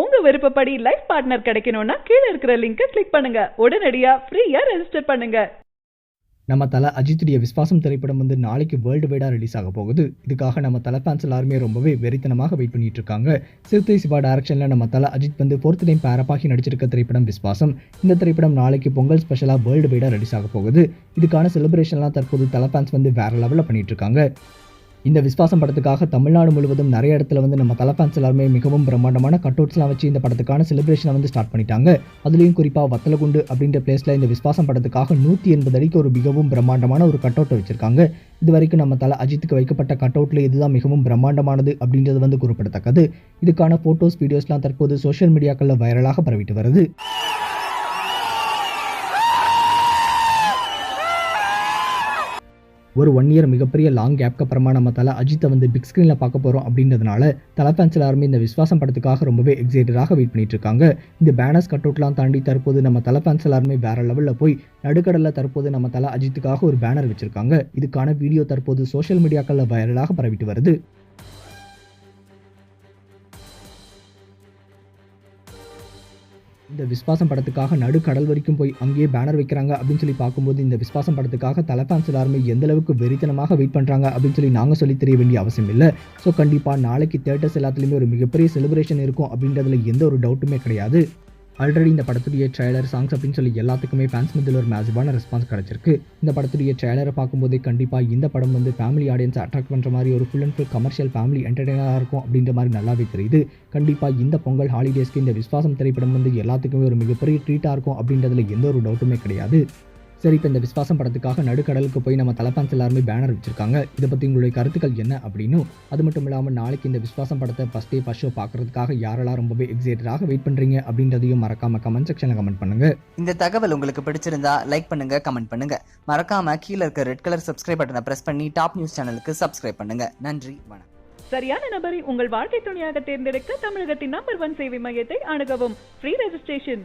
உங்க விருப்பப்படி life partner கிடைக்கணும்னா கீழே இருக்கிற லிங்கை கிளிக் பண்ணுங்க. உடனடியா ஃப்ரீயா ரெஜிஸ்டர் பண்ணுங்க. நம்ம தலை அஜித்துடைய விஸ்வாசம் திரைப்படம் வந்து நாளைக்கு வேர்ல்டு வைடாக ரிலீஸ் ஆக போகுது. இதுக்காக நம்ம தலை ஃபேன்ஸ் எல்லாருமே ரொம்பவே வெறித்தனமாக வெயிட் பண்ணிட்டு இருக்காங்க. சிறுத்தை சிவா டேரக்ஷனில் நம்ம தலை அஜித் வந்து ஃபோர்த் டைம் பேரப்பாகி நடிச்சிருக்க திரைப்படம் விஸ்வாசம். இந்த திரைப்படம் நாளைக்கு பொங்கல் ஸ்பெஷலாக வேர்ல்டு வைடாக ரிலீஸ் ஆக போகுது. இதுக்கான செலிப்ரேஷன்லாம் தற்போது தலை ஃபேன்ஸ் வந்து வேற லெவலில் பண்ணிட்டு இருக்காங்க. இந்த விஸ்வாசம் படத்துக்காக தமிழ்நாடு முழுவதும் நிறைய இடத்துல வந்து நம்ம தலை ஃபேன்ஸ் எல்லாருமே மிகவும் பிரம்மாண்டமான கட் அவுட்ஸ்லாம் வச்சு இந்த படத்துக்கான செலிப்ரேஷனை வந்து ஸ்டார்ட் பண்ணிட்டாங்க. அதுலேயும் குறிப்பாக வத்தலகுண்டு அப்படின்ற பிளேஸில் இந்த விஸ்வாசம் படத்துக்காக நூற்றி எண்பது அடிக்கு ஒரு மிகவும் பிரம்மாண்டமான ஒரு கட்டவுட்டை வச்சுருக்காங்க வச்சிருக்காங்க. இது வரைக்கும் நம்ம தலை அஜித்துக்கு வைக்கப்பட்ட கட் அவுட்டில் இதுதான் மிகவும் பிரம்மாண்டமானது அப்படின்றது வந்து குறிப்பிடத்தக்கது. இதுக்கான ஃபோட்டோஸ் வீடியோஸ்லாம் தற்போது சோஷியல் மீடியாக்களில் வைரலாக பரவிட்டு வருது. ஒரு ஒன் இயர் மிகப்பெரிய லாங் கேப்க்கு அப்புறமா நம்ம தலை அஜித்தை வந்து பிக் ஸ்க்ரீனில் பார்க்க போகிறோம் அப்படின்றதுனால தலை ஃபேன்ஸ் எல்லாருமே இந்த விஸ்வாசம் படத்துக்காக ரொம்பவே எக்ஸைட்டடாக வெயிட் பண்ணிட்டு இருக்காங்க. இந்த பேனர்ஸ் கட் அவுட்லாம் தாண்டி தற்போது நம்ம தலை ஃபேன்ஸ் எல்லாருமே வேற லெவலில் போய் நடுக்கடலில் தற்போது நம்ம தலை அஜித்துக்காக ஒரு பேனர் வச்சிருக்காங்க. இதுக்கான வீடியோ தற்போது சோஷியல் மீடியாக்களில் வைரலாக பரவிட்டு வருது. இந்த விஸ்வாசம் படத்துக்காக நடுக்கடல் வரைக்கும் போய் அங்கேயே பேனர் வைக்கிறாங்க அப்படின்னு சொல்லி பார்க்கும்போது இந்த விஸ்வாசம் படத்துக்காக தலை எல்லாருமே எந்த அளவுக்கு வெறித்தனமாக வெயிட் பண்ணுறாங்க அப்படின்னு சொல்லி நாங்கள் சொல்லி தெரிய வேண்டிய அவசியம் இல்லை. ஸோ கண்டிப்பாக நாளைக்கு தேட்டர்ஸ் எல்லாத்துலேயுமே ஒரு மிகப்பெரிய செலிப்ரேஷன் இருக்கும் அப்படின்றதுல எந்த ஒரு டவுட்டுமே கிடையாது. ஆல்ரெடி இந்த படத்துடைய ட்ரெய்லர் சாங்ஸ் அப்படின்னு சொல்லி எல்லாத்துக்குமே ஃபேன்ஸ் மத்தியில் ஒரு மேசிவான ரெஸ்பான்ஸ் கிடச்சிருக்கு. இந்த படத்துடைய ட்ரெய்லரை பார்க்கும்போதே கண்டிப்பாக இந்த படம் வந்து ஃபேமிலி ஆடியன்ஸை அட்ராக்ட் பண்ணுற மாதிரி ஒரு full and full commercial family என்டர்டெய்னராக இருக்கும் அப்படின்ற மாதிரி நல்லாவே தெரியுது. கண்டிப்பாக இந்த பொங்கல் ஹாலிடேஸ்க்கு இந்த விஸ்வாசம் திரைப்படம் வந்து எல்லாத்துக்குமே ஒரு மிகப்பெரிய ட்ரீட்டாக இருக்கும் அப்படின்றதுல எந்த ஒரு டவுட்டுமே கிடையாது. சரி இப்போ இந்த விஸ்வாசம் படத்துக்காக நடுக்கடலுக்கு போய் நம்ம தலைப்பான்ஸ் எல்லாருமே பேனர் வச்சிருக்காங்க. இதை பற்றி உங்களுடைய கருத்துக்கள் என்ன அப்படின்னும் அது மட்டும் இல்லாமல் நாளைக்கு இந்த விஸ்வாசம் படத்தை ஃபஸ்ட் டே ஃபஸ்ட் ஷோ பார்க்கறதுக்காக யாரெல்லாம் ரொம்பவே எக்ஸைட்டடாக வெயிட் பண்ணுறீங்க அப்படின்றதையும் மறக்காம கமெண்ட் செக்ஷனில் கமெண்ட் பண்ணுங்க. இந்த தகவல் உங்களுக்கு பிடிச்சிருந்தா லைக் பண்ணுங்க கமெண்ட் பண்ணுங்க. மறக்காம கீழே இருக்க ரெட் கலர் சப்ஸ்கிரைப் பட்டனை பிரஸ் பண்ணி டாப் நியூஸ் சேனலுக்கு சப்ஸ்கிரைப் பண்ணுங்க. நன்றி வணக்கம். சரியான நபரை உங்கள் வாழ்க்கை துணையாக தேர்ந்தெடுக்க தமிழகத்தின் நம்பர் ஒன் சேவை மையத்தை அணுகவும். Free registration